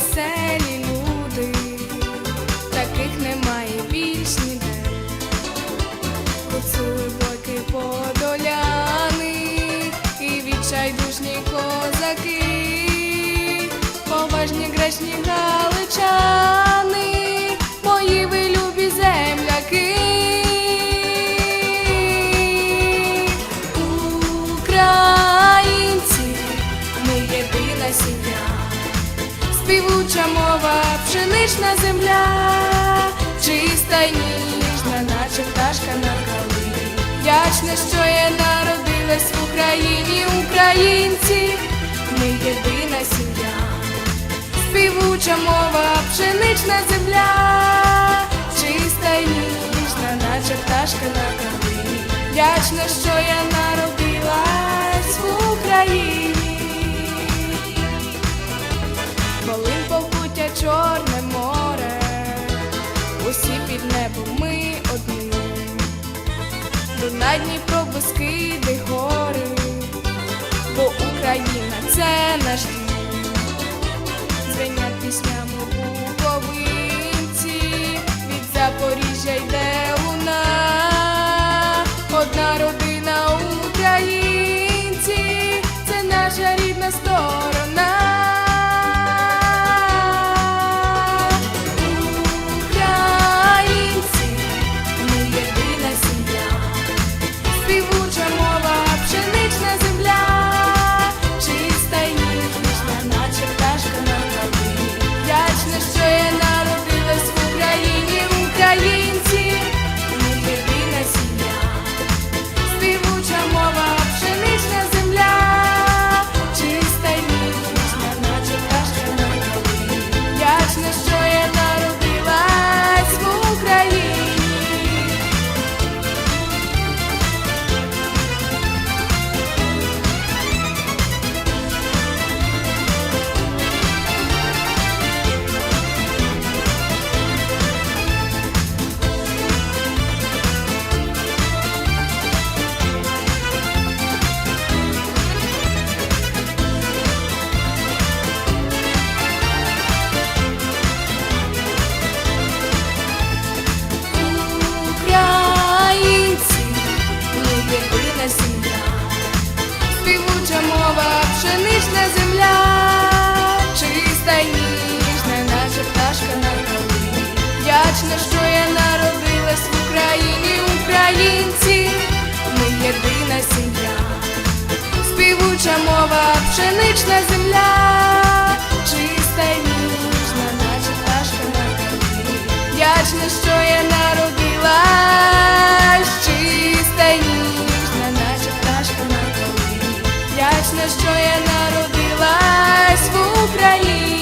веселі люди, таких немає більш ніде. куцули боки подоляни і відчайдушні козаки, поважні грешні галичани, співуча мова, пшенична земля, чиста й ніжна, наче пташка на калині. Вдячна, що я народилась в Україні, українці, ми єдина сім'я, співуча мова, пшенична земля, чиста й ніжна, наче пташка на калині. Вдячна, що я народилась Дунай Дніпро, Бескиди, гори, бо Україна це наш дім. Звенять піснями співуча мова, пшенична земля, чиста й ніжна, наче пташка на калині. Вдячна, що я народилась в Україні, українці, ми єдина сім'я, співуча мова, пшенична земля, чиста й ніжна, наче пташка на калині. Вдячна, що Вдячна, що я народилась в Україні.